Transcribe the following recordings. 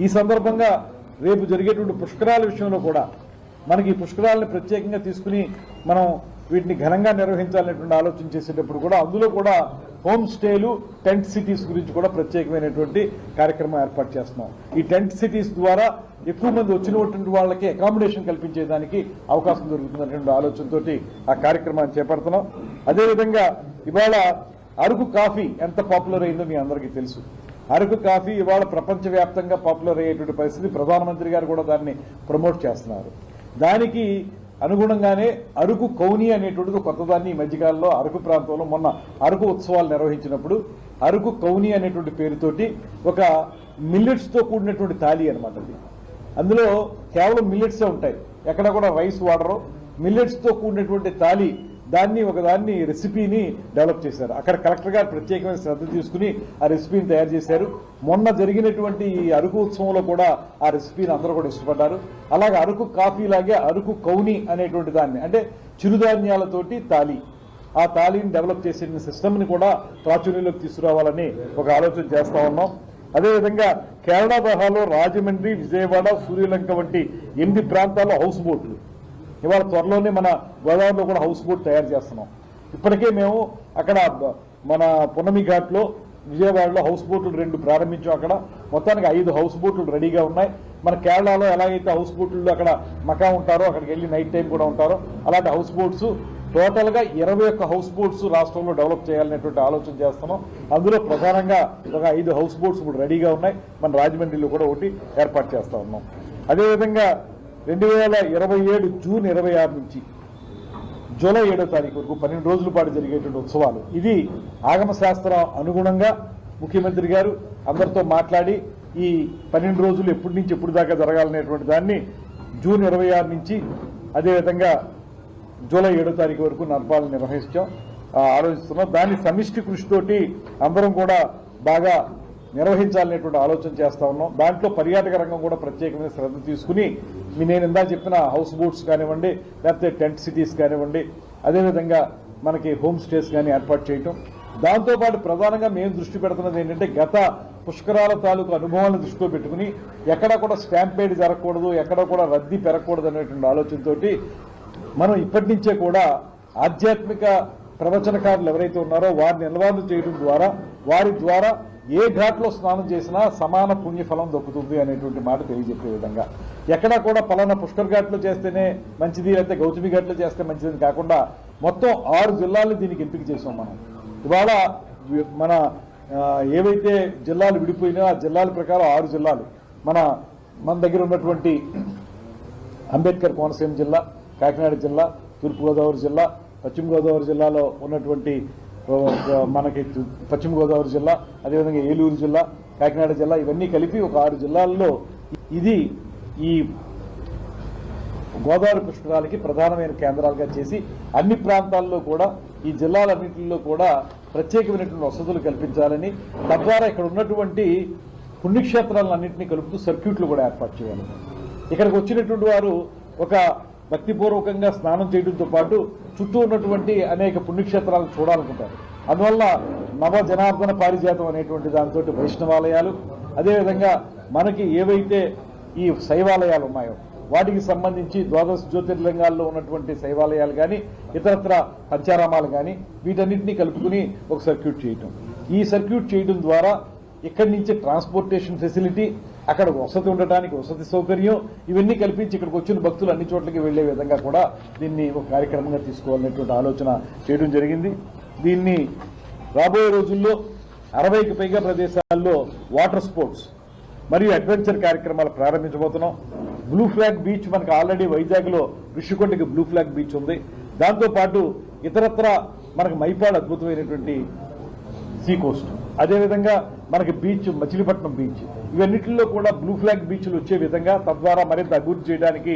ఈ సందర్భంగా రేపు జరిగేటువంటి పుష్కరాల విషయంలో కూడా మనకి ఈ పుష్కరాలను ప్రత్యేకంగా తీసుకుని మనం వీటిని ఘనంగా నిర్వహించాలనేటువంటి ఆలోచన చేసేటప్పుడు కూడా అందులో కూడా హోమ్ స్టేలు టెంట్ సిటీస్ గురించి కూడా ప్రత్యేకమైనటువంటి కార్యక్రమం ఏర్పాటు చేస్తున్నాం. ఈ టెంట్ సిటీస్ ద్వారా ఎక్కువ మంది వచ్చినటువంటి వాళ్ళకి అకామిడేషన్ కల్పించేదానికి అవకాశం దొరుకుతుందనేటువంటి ఆలోచనతోటి ఆ కార్యక్రమాన్ని చేపడుతున్నాం. అదేవిధంగా ఇవాళ అరకు కాఫీ ఎంత పాపులర్ అయిందో మీ అందరికీ తెలుసు. అరకు కాఫీ ఇవాళ ప్రపంచవ్యాప్తంగా పాపులర్ అయ్యేటువంటి పరిస్థితి. ప్రధానమంత్రి గారు కూడా దాన్ని ప్రమోట్ చేస్తున్నారు. దానికి అనుగుణంగానే అరకు కౌని అనేటువంటిది కొత్తదాన్ని ఈ మధ్యకాలంలో అరకు ప్రాంతంలో మొన్న అరకు ఉత్సవాలు నిర్వహించినప్పుడు అరకు కౌని అనేటువంటి పేరుతోటి ఒక మిల్లెట్స్తో కూడినటువంటి తాళి అనమాట అది. అందులో కేవలం మిల్లెట్సే ఉంటాయి. ఎక్కడ కూడా రైస్ వాడరు. మిల్లెట్స్తో కూడినటువంటి తాళి దాన్ని ఒకదాన్ని రెసిపీని డెవలప్ చేశారు. అక్కడ కలెక్టర్ గారు ప్రత్యేకమైన శ్రద్ధ తీసుకుని ఆ రెసిపీని తయారు చేశారు. మొన్న జరిగినటువంటి ఈ అరకు ఉత్సవంలో కూడా ఆ రెసిపీని అందరూ కూడా ఇష్టపడ్డారు. అలాగే అరకు కాఫీ లాగే అరకు కౌని అనేటువంటి దాన్ని అంటే చిరుధాన్యాలతోటి తాలి. ఆ తాళిని డెవలప్ చేసిన సిస్టమ్ని కూడా ప్రాచుర్యంలోకి తీసుకురావాలని ఒక ఆలోచన చేస్తా ఉన్నాం. అదేవిధంగా కేరళ తరహాలో రాజమండ్రి విజయవాడ సూర్యలంక వంటి ఎనిమిది ప్రాంతాల్లో హౌస్ బోట్లు ఇవాళ త్వరలోనే మన గోదావరిలో కూడా హౌస్ బోట్ తయారు చేస్తున్నాం. ఇప్పటికే మేము అక్కడ మన పునమి ఘాట్లో విజయవాడలో హౌస్ బోట్లు రెండు ప్రారంభించాం అక్కడ. మొత్తానికి ఐదు హౌస్ బోట్లు రెడీగా ఉన్నాయి. మన కేరళలో ఎలాగైతే హౌస్ బోట్లు అక్కడ మకా ఉంటారో అక్కడికి వెళ్ళి నైట్ టైం కూడా ఉంటారో అలాంటి హౌస్ బోట్స్ టోటల్గా ఇరవై ఒక్క హౌస్ బోట్స్ రాష్ట్రంలో డెవలప్ చేయాలనేటువంటి ఆలోచన చేస్తున్నాం. అందులో ప్రధానంగా ఒక ఐదు హౌస్ బోట్స్ ఇప్పుడు రెడీగా ఉన్నాయి. మన రాజమండ్రిలో కూడా ఒకటి ఏర్పాటు చేస్తా ఉన్నాం. అదేవిధంగా రెండు వేల ఇరవై ఏడు జూన్ ఇరవై ఆరు నుంచి జూలై ఏడో తారీఖు వరకు పన్నెండు రోజుల పాటు జరిగేటువంటి ఉత్సవాలు. ఇది ఆగమ శాస్త్రం అనుగుణంగా ముఖ్యమంత్రి గారు అందరితో మాట్లాడి ఈ పన్నెండు రోజులు ఎప్పటి నుంచి ఎప్పుడు దాకా జరగాలనేటువంటి దాన్ని జూన్ ఇరవై ఆరు నుంచి అదేవిధంగా జూలై ఏడో తారీఖు వరకు నడపాలని నిర్వహించాం ఆలోచిస్తున్నాం. దాని సమిష్టి కృషితోటి అందరం కూడా బాగా నిర్వహించాలనేటువంటి ఆలోచన చేస్తా ఉన్నాం. దాంట్లో పర్యాటక రంగం కూడా ప్రత్యేకమైన శ్రద్ధ తీసుకుని నేను ఇందా చెప్పిన హౌస్ బోట్స్ కానివ్వండి లేకపోతే టెంట్ సిటీస్ కానివ్వండి అదేవిధంగా మనకి హోమ్ స్టేస్ కానీ ఏర్పాటు చేయటం. దాంతోపాటు ప్రధానంగా మేము దృష్టి పెడుతున్నది ఏంటంటే గత పుష్కరాల తాలూకు అనుభవాలను దృష్టిలో పెట్టుకుని ఎక్కడ కూడా స్టాంపేడ్ జరగకూడదు ఎక్కడ కూడా రద్దీ పెరగకూడదు అనేటువంటి ఆలోచనతోటి మనం ఇప్పటి నుంచే కూడా ఆధ్యాత్మిక ప్రవచనకారులు ఎవరైతే ఉన్నారో వారిని నిల్వాలు చేయడం ద్వారా వారి ద్వారా ఏ ఘాట్లో స్నానం చేసినా సమాన పుణ్యఫలం దొక్కుతుంది అనేటువంటి మాట తెలియజెప్పే విధంగా. ఎక్కడా కూడా పలానా పుష్కర్ ఘాట్లో చేస్తేనే మంచిది లేకపోతే గౌతమి ఘాట్లో చేస్తే మంచిదని కాకుండా మొత్తం ఆరు జిల్లాలు దీనికి ఎంపిక చేసాం మనం. ఇవాళ మన ఏవైతే జిల్లాలు విడిపోయినా ఆ జిల్లాల ప్రకారం ఆరు జిల్లాలు. మన మన దగ్గర ఉన్నటువంటి అంబేద్కర్ కోనసీమ జిల్లా కాకినాడ జిల్లా తూర్పుగోదావరి జిల్లా పశ్చిమ గోదావరి జిల్లాలో ఉన్నటువంటి మనకి పశ్చిమ గోదావరి జిల్లా అదేవిధంగా ఏలూరు జిల్లా కాకినాడ జిల్లా ఇవన్నీ కలిపి ఒక ఆరు జిల్లాల్లో ఇది ఈ గోదావరి పుష్కరాలకి ప్రధానమైన కేంద్రాలుగా చేసి అన్ని ప్రాంతాల్లో కూడా ఈ జిల్లాలన్నింటిలో కూడా ప్రత్యేకమైనటువంటి వసతులు కల్పించాలని తద్వారా ఇక్కడ ఉన్నటువంటి పుణ్యక్షేత్రాలన్నింటినీ కలుపుతూ సర్క్యూట్లు కూడా ఏర్పాటు చేయాలి. ఇక్కడికి వచ్చినటువంటి వారు ఒక భక్తిపూర్వకంగా స్నానం చేయడంతో పాటు చుట్టూ ఉన్నటువంటి అనేక పుణ్యక్షేత్రాలను చూడాలనుకుంటారు. అందువల్ల నవ జనార్దన పారిజాతం అనేటువంటి దానితో వైష్ణవాలయాలు అదేవిధంగా మనకి ఏవైతే ఈ శైవాలయాలు ఉన్నాయో వాటికి సంబంధించి ద్వాదశ జ్యోతిర్లింగాల్లో ఉన్నటువంటి శైవాలయాలు కానీ ఇతరత్ర పంచారామాలు కానీ వీటన్నింటినీ కలుపుకుని ఒక సర్క్యూట్ చేయటం. ఈ సర్క్యూట్ చేయడం ద్వారా ఇక్కడి నుంచి ట్రాన్స్పోర్టేషన్ ఫెసిలిటీ అక్కడ వసతి ఉండటానికి వసతి సౌకర్యం ఇవన్నీ కల్పించి ఇక్కడికి వచ్చిన భక్తులు అన్ని చోట్లకి వెళ్ళే విధంగా కూడా దీన్ని ఒక కార్యక్రమంగా తీసుకోవాలనేటువంటి ఆలోచన చేయడం జరిగింది. దీన్ని రాబోయే రోజుల్లో అరవైకి పైగా ప్రదేశాల్లో వాటర్ స్పోర్ట్స్ మరియు అడ్వెంచర్ కార్యక్రమాలు ప్రారంభించబోతున్నాం. బ్లూ ఫ్లాగ్ బీచ్ మనకు ఆల్రెడీ వైజాగ్లో ఋషికొండకి బ్లూ ఫ్లాగ్ బీచ్ ఉంది. దాంతో పాటు ఇతరత్ర మనకు మైపాడు అద్భుతమైనటువంటి సీ కోస్ట్. అదేవిధంగా మనకి బీచ్ మచిలీపట్నం బీచ్ ఇవన్నిటిలో కూడా బ్లూ ఫ్లాగ్ బీచ్లు వచ్చే విధంగా తద్వారా మరింత అభివృద్ధి చేయడానికి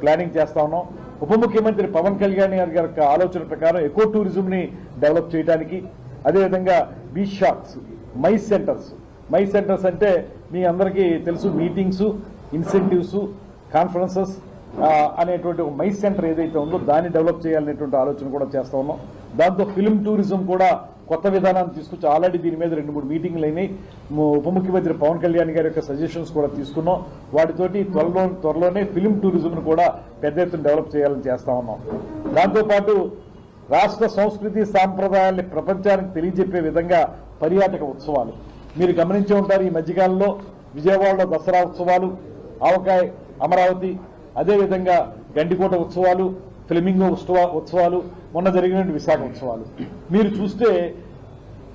ప్లానింగ్ చేస్తా ఉన్నాం. ఉప ముఖ్యమంత్రి పవన్ కళ్యాణ్ గారి యొక్క ఆలోచన ప్రకారం ఎకో టూరిజంని డెవలప్ చేయడానికి అదేవిధంగా beach shops my centres my centres అంటే మీ అందరికీ తెలుసు మీటింగ్స్ ఇన్సెంటివ్స్ కాన్ఫరెన్సెస్ అనేటువంటి ఒక మై సెంటర్ ఏదైతే ఉందో దాన్ని డెవలప్ చేయాలనేటువంటి ఆలోచన కూడా చేస్తా ఉన్నాం. దాంతో ఫిల్మ్ టూరిజం కూడా కొత్త విధానాన్ని తీసుకొచ్చి ఆల్రెడీ దీని మీద రెండు మూడు మీటింగ్లు అయినాయి. ము- ఉప ముఖ్యమంత్రి పవన్ కళ్యాణ్ గారి యొక్క సజెషన్స్ కూడా తీసుకున్నాం. వాటితోటి త్వరలో త్వరలోనే ఫిలిం టూరిజంను కూడా పెద్ద ఎత్తున డెవలప్ చేయాలని చేస్తా ఉన్నాం. దాంతోపాటు రాష్ట్ర సంస్కృతి సాంప్రదాయాల్ని ప్రపంచానికి తెలియజెప్పే విధంగా పర్యాటక ఉత్సవాలు. మీరు గమనించే ఉంటారు ఈ మధ్యకాలంలో విజయవాడలో దసరా ఉత్సవాలు ఆవకాయ అమరావతి అదేవిధంగా గండికోట ఉత్సవాలు ఫ్లెమింగో ఉత్సవ ఉత్సవాలు మొన్న జరిగినటువంటి విశాఖ ఉత్సవాలు. మీరు చూస్తే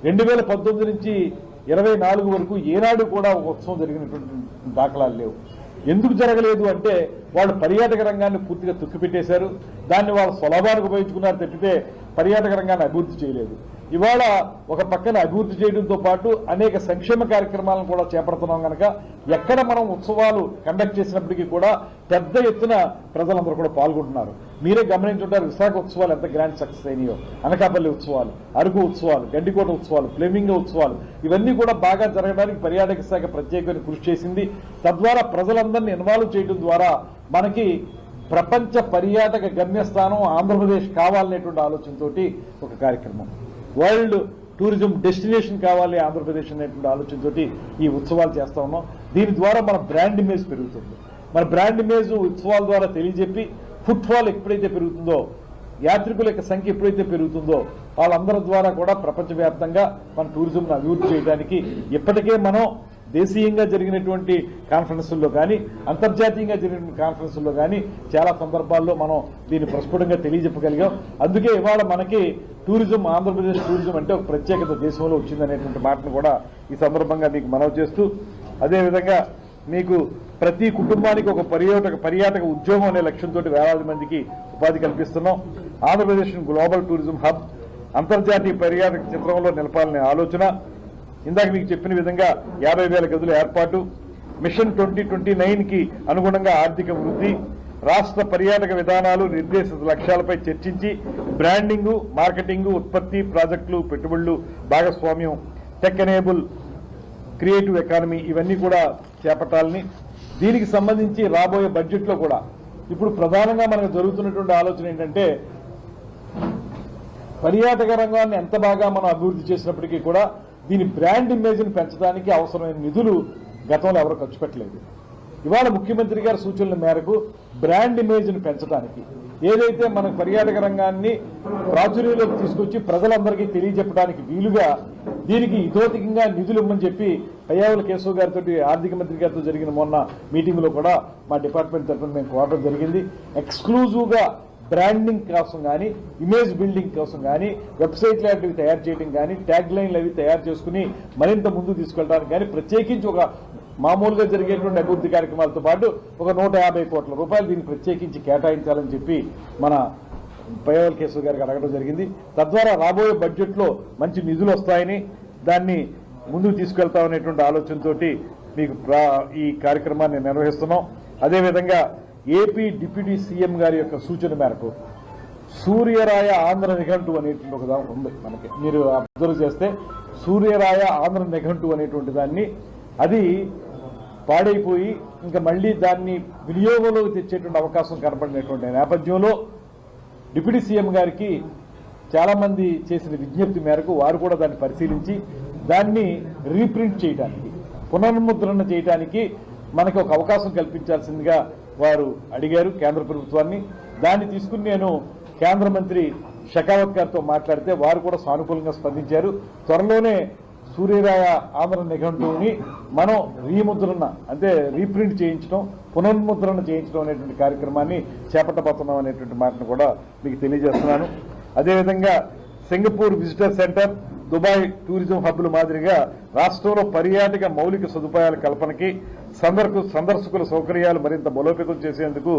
రెండు వేల పంతొమ్మిది నుంచి ఇరవై నాలుగు వరకు ఏనాడు కూడా ఉత్సవం జరిగినటువంటి దాఖలాలు లేవు. ఎందుకు జరగలేదు అంటే వాళ్ళు పర్యాటక రంగాన్ని పూర్తిగా తుక్కిపెట్టేశారు. దాన్ని వాళ్ళ స్వలాభానికి ఉపయోగించుకున్నారు తప్పితే పర్యాటక రంగాన్ని అభివృద్ధి చేయలేదు. ఇవాళ ఒక పక్కన అభివృద్ధి చేయడంతో పాటు అనేక సంక్షేమ కార్యక్రమాలను కూడా చేపడుతున్నాం కనుక ఎక్కడ మనం ఉత్సవాలు కండక్ట్ చేసినప్పటికీ కూడా పెద్ద ఎత్తున ప్రజలందరూ కూడా పాల్గొంటున్నారు. మీరే గమనించుంటారు విశాఖ ఉత్సవాలు ఎంత గ్రాండ్ సక్సెస్ అయినాయో. అనకాపల్లి ఉత్సవాలు అరకు ఉత్సవాలు గండికోట ఉత్సవాలు ఫ్లెమింగ ఉత్సవాలు ఇవన్నీ కూడా బాగా జరగడానికి పర్యాటక శాఖ ప్రత్యేకమైన కృషి చేసింది. తద్వారా ప్రజలందరినీ ఇన్వాల్వ్ చేయడం ద్వారా మనకి ప్రపంచ పర్యాటక గమ్యస్థానం ఆంధ్రప్రదేశ్ కావాలనేటువంటి ఆలోచనతో ఒక కార్యక్రమం. వరల్డ్ టూరిజం డెస్టినేషన్ కావాలి ఆంధ్రప్రదేశ్ అనేటువంటి ఆలోచనతో ఈ ఉత్సవాలు చేస్తా ఉన్నాం. దీని ద్వారా మన బ్రాండ్ ఇమేజ్ పెరుగుతుంది. మన బ్రాండ్ ఇమేజ్ ఉత్సవాల ద్వారా తెలియజెప్పి ఫుట్ఫాల్ ఎప్పుడైతే పెరుగుతుందో యాత్రికుల యొక్క సంఖ్య ఎప్పుడైతే పెరుగుతుందో వాళ్ళందరి ద్వారా కూడా ప్రపంచవ్యాప్తంగా మన టూరిజంను అభివృద్ధి చేయడానికి ఇప్పటికే మనం దేశీయంగా జరిగినటువంటి కాన్ఫరెన్సుల్లో కానీ అంతర్జాతీయంగా జరిగిన కాన్ఫరెన్సుల్లో కానీ చాలా సందర్భాల్లో మనం దీన్ని ప్రస్ఫుటంగా తెలియజెప్పగలిగాం. అందుకే ఇవాళ మనకి టూరిజం ఆంధ్రప్రదేశ్ టూరిజం అంటే ఒక ప్రత్యేకత దేశంలో వచ్చిందనేటువంటి మాటను కూడా ఈ సందర్భంగా మీకు మనవి చేస్తూ అదేవిధంగా మీకు ప్రతి కుటుంబానికి ఒక పర్యాటక పర్యాటక ఉద్యోగం అనే లక్ష్యంతో వేలాది మందికి ఉపాధి కల్పిస్తున్నాం. ఆంధ్రప్రదేశ్ గ్లోబల్ టూరిజం హబ్ అంతర్జాతీయ పర్యాటక చిత్రంలో నిలపాలనే ఆలోచన ఇందాక మీకు చెప్పిన విధంగా యాభై వేల గదుల ఏర్పాటు మిషన్ ట్వంటీ ట్వంటీ నైన్కి అనుగుణంగా ఆర్థిక వృద్ధి రాష్ట్ర పర్యాటక విధానాలు నిర్దేశిత లక్ష్యాలపై చర్చించి బ్రాండింగు మార్కెటింగు ఉత్పత్తి ప్రాజెక్టులు పెట్టుబడులు భాగస్వామ్యం టెక్ ఎనేబుల్ క్రియేటివ్ ఎకానమీ ఇవన్నీ కూడా చేపట్టాలని. దీనికి సంబంధించి రాబోయే బడ్జెట్లో కూడా ఇప్పుడు ప్రధానంగా మనకు జరుగుతున్నటువంటి ఆలోచన ఏంటంటే పర్యాటక రంగాన్ని ఎంత బాగా మనం అభివృద్ధి చేసినప్పటికీ కూడా దీని బ్రాండ్ ఇమేజ్ని పెంచడానికి అవసరమైన నిధులు గతంలో ఎవరు ఖర్చు పెట్టలేదు. ఇవాళ ముఖ్యమంత్రి గారి సూచనల మేరకు బ్రాండ్ ఇమేజ్ని పెంచడానికి ఏదైతే మన పర్యాటక రంగాన్ని ప్రాచుర్యంలోకి తీసుకొచ్చి ప్రజలందరికీ తెలియజెప్పడానికి వీలుగా దీనికి ఇదోతికంగా నిధులు ఇవ్వమని చెప్పి పయ్యావుల కేశవ్ గారితో ఆర్థిక మంత్రి గారితో జరిగిన మొన్న మీటింగ్లో కూడా మా డిపార్ట్మెంట్ తరఫున మేము కోరడం జరిగింది. ఎక్స్క్లూజివ్గా బ్రాండింగ్ కోసం కానీ ఇమేజ్ బిల్డింగ్ కోసం కానీ వెబ్సైట్ లాంటివి తయారు చేయడం కానీ ట్యాగ్ లైన్లు అవి తయారు చేసుకుని మరింత ముందు తీసుకెళ్ళడానికి కానీ ప్రత్యేకించి ఒక మామూలుగా జరిగేటువంటి అభివృద్ధి కార్యక్రమాలతో పాటు ఒక నూట యాభై కోట్ల రూపాయలు దీన్ని ప్రత్యేకించి కేటాయించాలని చెప్పి మన పయ్యవల్ కేశవ్ గారికి అడగడం జరిగింది. తద్వారా రాబోయే బడ్జెట్లో మంచి నిధులు వస్తాయని దాన్ని ముందుకు తీసుకెళ్తామనేటువంటి ఆలోచనతోటి మీకు ప్రా- ఈ కార్యక్రమాన్ని నిర్వహిస్తున్నాం. అదేవిధంగా ఏపీ డిప్యూటీ సీఎం గారి యొక్క సూచన మేరకు సూర్యరాయ ఆంధ్ర నిఘంటు అనేటువంటి ఒక దాని ఉంది మనకి. మీరు అబ్జర్వ్ చేస్తే సూర్యరాయ ఆంధ్ర నిఘంటు అనేటువంటి దాన్ని అది పాడైపోయి ఇంకా మళ్ళీ దాన్ని వినియోగంలోకి తెచ్చేటువంటి అవకాశం కనపడినటువంటి నేపథ్యంలో డిప్యూటీ సీఎం గారికి చాలా మంది చేసిన విజ్ఞప్తి మేరకు వారు కూడా దాన్ని పరిశీలించి దాన్ని రీప్రింట్ చేయడానికి పునర్ముద్రణ చేయడానికి మనకి ఒక అవకాశం కల్పించాల్సిందిగా వారు అడిగారు కేంద్ర ప్రభుత్వాన్ని. దాన్ని తీసుకుని నేను కేంద్ర మంత్రి షకావత్ గారితో మాట్లాడితే వారు కూడా సానుకూలంగా స్పందించారు. త్వరలోనే సూర్యరాయ ఆంధ్ర నిఘంటుని మనం రీముద్రణ అంటే రీప్రింట్ చేయించడం పునర్ముద్రణ చేయించడం అనేటువంటి కార్యక్రమాన్ని చేపట్టబోతున్నాం అనేటువంటి మాటను కూడా మీకు తెలియజేస్తున్నాను. అదేవిధంగా Singapore visitor centre Dubai tourism హబ్ల మాదిరిగా రాష్ట్రంలో పర్యాటక మౌలిక సదుపాయాల కల్పనకి సందర్కు సందర్శకుల సౌకర్యాలు మరింత బలోపేతం చేసేందుకు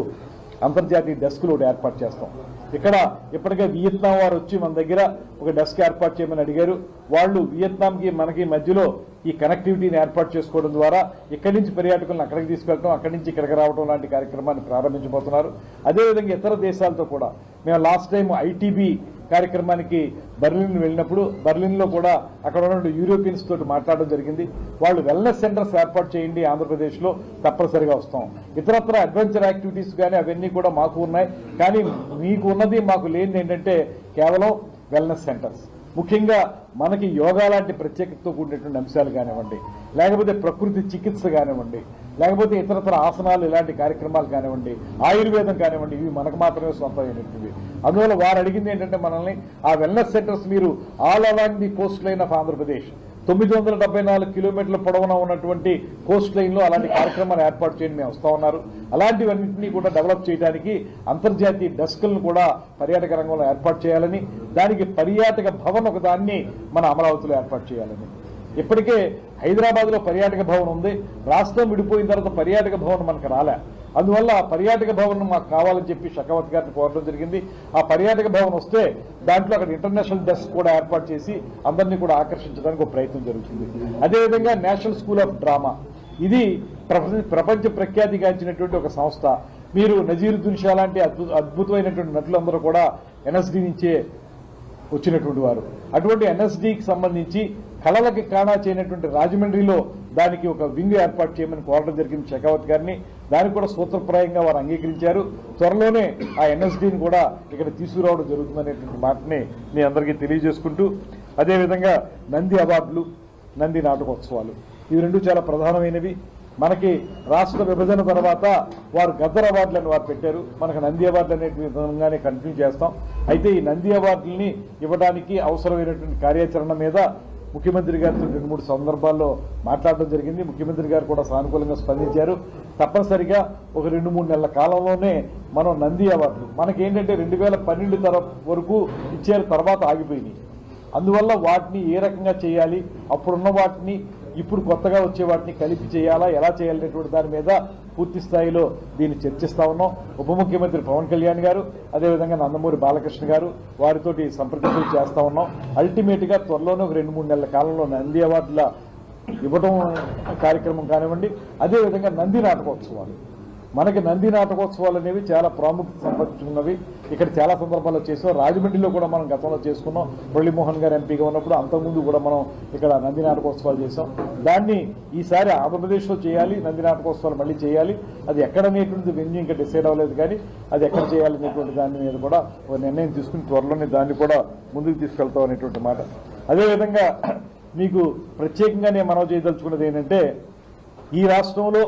అంతర్జాతీయ డెస్కులు ఒకటి ఏర్పాటు చేస్తాం. ఇక్కడ ఇప్పటికే వియత్నాం వారు వచ్చి మన దగ్గర ఒక డెస్క్ ఏర్పాటు చేయమని అడిగారు. వాళ్ళు వియత్నాంకి మనకి మధ్యలో ఈ కనెక్టివిటీని ఏర్పాటు చేసుకోవడం ద్వారా ఇక్కడి నుంచి పర్యాటకులను అక్కడికి తీసుకెళ్ళడం అక్కడి నుంచి ఇక్కడికి రావడం లాంటి కార్యక్రమాన్ని ప్రారంభించబోతున్నారు. అదేవిధంగా ఇతర దేశాలతో కూడా. మేము లాస్ట్ టైం ఐటీబీ కార్యక్రమానికి బర్లిన్ వెళ్ళినప్పుడు బర్లిన్లో కూడా అక్కడ ఉన్న యూరోపియన్స్ తోటి మాట్లాడడం జరిగింది. వాళ్ళు వెల్నెస్ సెంటర్స్ ఏర్పాటు చేయండి ఆంధ్రప్రదేశ్లో తప్పనిసరిగా వస్తాం. ఇతరత్ర అడ్వెంచర్ యాక్టివిటీస్ కానీ అవన్నీ కూడా మాకు ఉన్నాయి. కానీ మీకు ఉన్నది మాకు లేనిది ఏంటంటే కేవలం వెల్నెస్ సెంటర్స్. ముఖ్యంగా మనకి యోగా లాంటి ప్రత్యేకతతో కూడినటువంటి అంశాలు కానివ్వండి లేకపోతే ప్రకృతి చికిత్స కానివ్వండి లేకపోతే ఇతరతర ఆసనాలు ఇలాంటి కార్యక్రమాలు కానివ్వండి ఆయుర్వేదం కానివ్వండి ఇవి మనకు మాత్రమే సొంతమైనటువంటివి అందువల్ల వారు అడిగింది ఏంటంటే మనల్ని ఆ వెల్నెస్ సెంటర్స్ మీరు all along the coastline of Andhra Pradesh తొమ్మిది వందల డెబ్బై నాలుగు కిలోమీటర్ల పొడవున ఉన్నటువంటి కోస్ట్ లైన్లో అలాంటి కార్యక్రమాలు ఏర్పాటు చేయండి మేము వస్తా ఉన్నారు. అలాంటివన్నింటినీ కూడా డెవలప్ చేయడానికి అంతర్జాతీయ డెస్క్లను కూడా పర్యాటక రంగంలో ఏర్పాటు చేయాలని దానికి పర్యాటక భవన్ ఒక దాన్ని మన అమరావతిలో ఏర్పాటు చేయాలని. ఇప్పటికే హైదరాబాద్లో పర్యాటక భవన్ ఉంది. రాష్ట్రం విడిపోయిన తర్వాత పర్యాటక భవన్ మనకు రాలే. అందువల్ల ఆ పర్యాటక భవన్ మాకు కావాలని చెప్పి షకావత్ గారిని కోరడం జరిగింది. ఆ పర్యాటక భవన్ వస్తే దాంట్లో అక్కడ ఇంటర్నేషనల్ డెస్క్ కూడా ఏర్పాటు చేసి అందరినీ కూడా ఆకర్షించడానికి ఒక ప్రయత్నం జరుగుతుంది. అదేవిధంగా నేషనల్ స్కూల్ ఆఫ్ డ్రామా. ఇది ప్రపంచ ప్రపంచ ప్రఖ్యాతిగాంచినటువంటి ఒక సంస్థ. మీరు నజీరుద్దీన్ షా లాంటి అద్భుత అద్భుతమైనటువంటి నటులందరూ కూడా ఎన్ఎస్డి నుంచే వచ్చినటువంటి వారు. అటువంటి ఎన్ఎస్డికి సంబంధించి కళలకి కాణా చేయనటువంటి రాజమండ్రిలో దానికి ఒక వింగ్ ఏర్పాటు చేయమని కోరడం జరిగింది షెకావత్ గారిని. దానికి కూడా సూత్రప్రాయంగా వారు అంగీకరించారు. త్వరలోనే ఆ ఎన్ఎస్డిని కూడా ఇక్కడ తీసుకురావడం జరుగుతుందనేటువంటి మాటని మీ అందరికీ తెలియజేసుకుంటూ అదేవిధంగా నంది అవార్డులు నంది నాటకోత్సవాలు. ఇవి రెండు చాలా ప్రధానమైనవి. మనకి రాష్ట్ర విభజన తర్వాత వారు గద్దర్ అవార్డులను వారు పెట్టారు. మనకు నంది అవార్డులు అనే విధంగానే కంటిన్యూ చేస్తాం. అయితే ఈ నంది అవార్డుల్ని ఇవ్వడానికి అవసరమైనటువంటి కార్యాచరణ మీద ముఖ్యమంత్రి గారితో రెండు మూడు సందర్భాల్లో మాట్లాడడం జరిగింది. ముఖ్యమంత్రి గారు కూడా సానుకూలంగా స్పందించారు. తప్పనిసరిగా ఒక రెండు మూడు నెలల కాలంలోనే మనం నంది అవార్డులు మనకేంటంటే రెండు వేల పన్నెండు వరకు ఇచ్చారు తర్వాత ఆగిపోయినాయి. అందువల్ల వాటిని ఏ రకంగా చేయాలి అప్పుడున్న వాటిని ఇప్పుడు కొత్తగా వచ్చే వాటిని కలిపి చేయాలా ఎలా చేయాలనేటువంటి దాని మీద పూర్తి స్థాయిలో దీన్ని చర్చిస్తా ఉన్నాం. ఉప ముఖ్యమంత్రి పవన్ కళ్యాణ్ గారు అదేవిధంగా నందమూరి బాలకృష్ణ గారు వారితోటి సంప్రదింపులు చేస్తా ఉన్నాం. అల్టిమేట్గా త్వరలోనే ఒక రెండు మూడు నెలల కాలంలో నంది అవార్డుల ఇవ్వడం కార్యక్రమం కానివ్వండి అదేవిధంగా నంది నాటకోత్సవాలు. మనకి నంది నాటకోత్సవాలు అనేవి చాలా ప్రాముఖ్యత సంపాదించుకున్నవి. ఇక్కడ చాలా సందర్భాల్లో చేసాం. రాజమండ్రిలో కూడా మనం గతంలో చేసుకున్నాం. మురళీమోహన్ గారు ఎంపీగా ఉన్నప్పుడు అంతకుముందు కూడా మనం ఇక్కడ నంది నాటకోత్సవాలు చేసాం. దాన్ని ఈసారి ఆంధ్రప్రదేశ్లో చేయాలి నంది నాటకోత్సవాలు మళ్ళీ చేయాలి. అది ఎక్కడనేటువంటి వెన్యూ ఇంకా డిసైడ్ అవ్వలేదు కానీ అది ఎక్కడ చేయాలనేటువంటి దాని మీద కూడా ఒక నిర్ణయం తీసుకుని త్వరలోనే దాన్ని కూడా ముందుకు తీసుకెళ్తాం అనేటువంటి మాట. అదేవిధంగా మీకు ప్రత్యేకంగా నేను మనం చేయదలుచుకున్నది ఏంటంటే ఈ రాష్ట్రంలో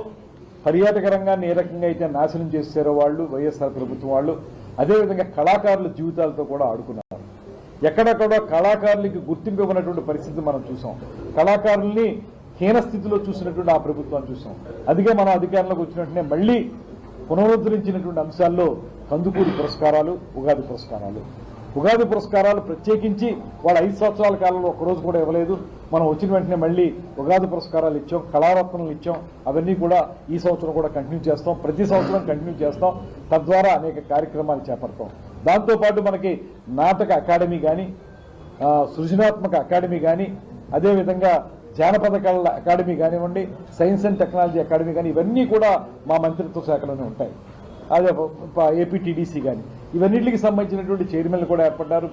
పర్యాటక రంగాన్ని ఏ రకంగా అయితే నాశనం చేశారో వాళ్ళు వైఎస్ఆర్ ప్రభుత్వం వాళ్ళు అదేవిధంగా కళాకారుల జీవితాలతో కూడా ఆడుకున్నారు. ఎక్కడెక్కడో కళాకారులకి గుర్తింపు ఇవ్వనటువంటి పరిస్థితి మనం చూసాం. కళాకారుల్ని హీనస్థితిలో చూసినటువంటి ఆ ప్రభుత్వాన్ని చూసాం. అందుకే మనం అధికారంలోకి వచ్చినట్టునే మళ్ళీ పునరుద్ధరించినటువంటి అంశాల్లో కందుకూరి పురస్కారాలు ఉగాది పురస్కారాలు. ఉగాది పురస్కారాలు ప్రత్యేకించి వాళ్ళు ఐదు సంవత్సరాల కాలంలో ఒక్కరోజు కూడా ఇవ్వలేదు. మనం వచ్చిన వెంటనే మళ్ళీ ఉగాది పురస్కారాలు ఇచ్చాం కళారత్నాలు ఇచ్చాం అవన్నీ కూడా ఈ సంవత్సరం కూడా కంటిన్యూ చేస్తాం ప్రతి సంవత్సరం కంటిన్యూ చేస్తాం తద్వారా అనేక కార్యక్రమాలు చేపడతాం. దాంతోపాటు మనకి నాటక అకాడమీ కానీ సృజనాత్మక అకాడమీ కానీ అదేవిధంగా జానపద కళల అకాడమీ కానివ్వండి సైన్స్ అండ్ టెక్నాలజీ అకాడమీ కానీ ఇవన్నీ కూడా మా మంత్రిత్వ శాఖలోనే ఉంటాయి. అదే ఏపీటీడీసీ కానీ ఇవన్నిటికి సంబంధించినటువంటి చైర్మన్లు కూడా ఏర్పడ్డారు.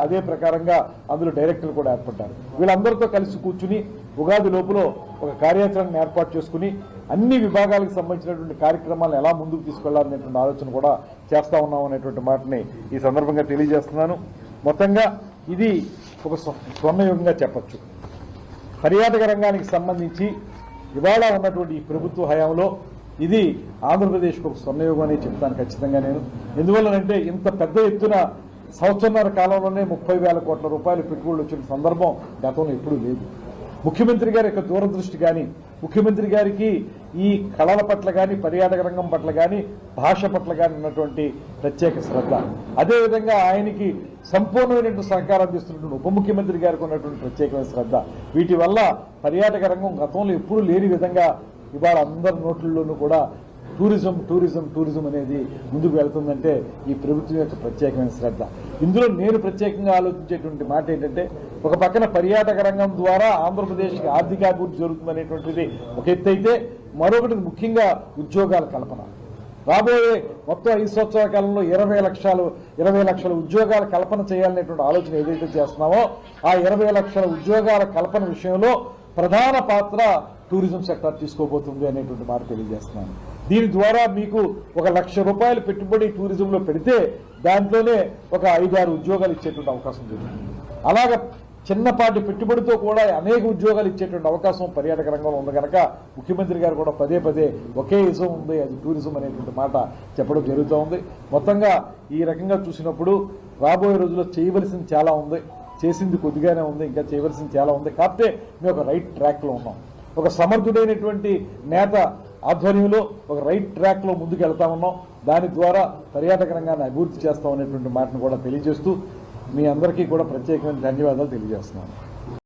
అదే ప్రకారంగా అందులో డైరెక్టర్లు కూడా ఏర్పడ్డారు. వీళ్ళందరితో కలిసి కూర్చుని ఉగాది లోపల ఒక కార్యాచరణను ఏర్పాటు చేసుకుని అన్ని విభాగాలకు సంబంధించినటువంటి కార్యక్రమాలను ఎలా ముందుకు తీసుకెళ్ళాలనేటువంటి ఆలోచన కూడా చేస్తా ఉన్నాం అనేటువంటి మాటని ఈ సందర్భంగా తెలియజేస్తున్నాను. మొత్తంగా ఇది ఒక స్వ- స్వర్ణయుగంగా చెప్పచ్చు. పర్యాటక రంగానికి సంబంధించి ఇవాళ ఉన్నటువంటి ఈ ప్రభుత్వ హయాంలో ఇది ఆంధ్రప్రదేశ్కు ఒక స్వర్ణయోగం అని చెప్తాను ఖచ్చితంగా నేను. ఎందువల్లనంటే ఇంత పెద్ద ఎత్తున సంవత్సరన్నర కాలంలోనే ముప్పై వేల కోట్ల రూపాయలు పెట్టుబడులు వచ్చిన సందర్భం గతంలో ఎప్పుడూ లేదు. ముఖ్యమంత్రి గారి యొక్క దూరదృష్టి కానీ ముఖ్యమంత్రి గారికి ఈ కళల పట్ల కానీ పర్యాటక రంగం పట్ల కానీ భాష పట్ల కానీ ఉన్నటువంటి ప్రత్యేక శ్రద్ధ. అదేవిధంగా ఆయనకి సంపూర్ణమైనటువంటి సహకారం అందిస్తున్నటువంటి ఉప ముఖ్యమంత్రి గారికి ఉన్నటువంటి ప్రత్యేకమైన శ్రద్ధ. వీటి వల్ల పర్యాటక రంగం గతంలో ఎప్పుడూ లేని విధంగా ఇవాళ అందరి నోట్లలోనూ కూడా టూరిజం టూరిజం టూరిజం అనేది ముందుకు వెళ్తుందంటే ఈ ప్రభుత్వం యొక్క ప్రత్యేకమైన శ్రద్ధ. ఇందులో నేను ప్రత్యేకంగా ఆలోచించేటువంటి మాట ఏంటంటే ఒక పక్కన పర్యాటక రంగం ద్వారా ఆంధ్రప్రదేశ్కి ఆర్థికాభివృద్ధి జరుగుతుందనేటువంటిది ఒక ఎత్తు అయితే మరొకటి ముఖ్యంగా ఉద్యోగాల కల్పన. రాబోయే మొత్తం ఐదు సంవత్సరాల కాలంలో ఇరవై లక్షలు ఇరవై లక్షల ఉద్యోగాల కల్పన చేయాలనేటువంటి ఆలోచన ఏదైతే చేస్తున్నామో ఆ ఇరవై లక్షల ఉద్యోగాల కల్పన విషయంలో ప్రధాన పాత్ర టూరిజం సెక్టర్ తీసుకోబోతుంది అనేటువంటి మాట తెలియజేస్తున్నాను. దీని ద్వారా మీకు ఒక లక్ష రూపాయలు పెట్టుబడి టూరిజంలో పెడితే దాంట్లోనే ఒక ఐదారు ఉద్యోగాలు ఇచ్చేటువంటి అవకాశం జరుగుతుంది. అలాగ చిన్నపాటి పెట్టుబడితో కూడా అనేక ఉద్యోగాలు ఇచ్చేటువంటి అవకాశం పర్యాటక రంగంలో ఉంది కనుక ముఖ్యమంత్రి గారు కూడా పదే పదే ఒకే ఇజం ఉంది అది టూరిజం అనేటువంటి మాట చెప్పడం జరుగుతూ ఉంది. మొత్తంగా ఈ రకంగా చూసినప్పుడు రాబోయే రోజుల్లో చేయవలసింది చాలా ఉంది. చేసింది కొద్దిగానే ఉంది ఇంకా చేయవలసింది చాలా ఉంది. కాకపోతే మేము ఒక రైట్ ట్రాక్లో ఉన్నాం. ఒక సమర్థుడైనటువంటి నేత ఆధ్వర్యంలో ఒక రైట్ ట్రాక్లో ముందుకు వెళ్తా ఉన్నాం. దాని ద్వారా పర్యాటక రంగాన్ని అభివృద్ధి చేస్తాం అనేటువంటి మాటను కూడా తెలియజేస్తూ మీ అందరికీ కూడా ప్రత్యేకమైన ధన్యవాదాలు తెలియజేస్తున్నాను.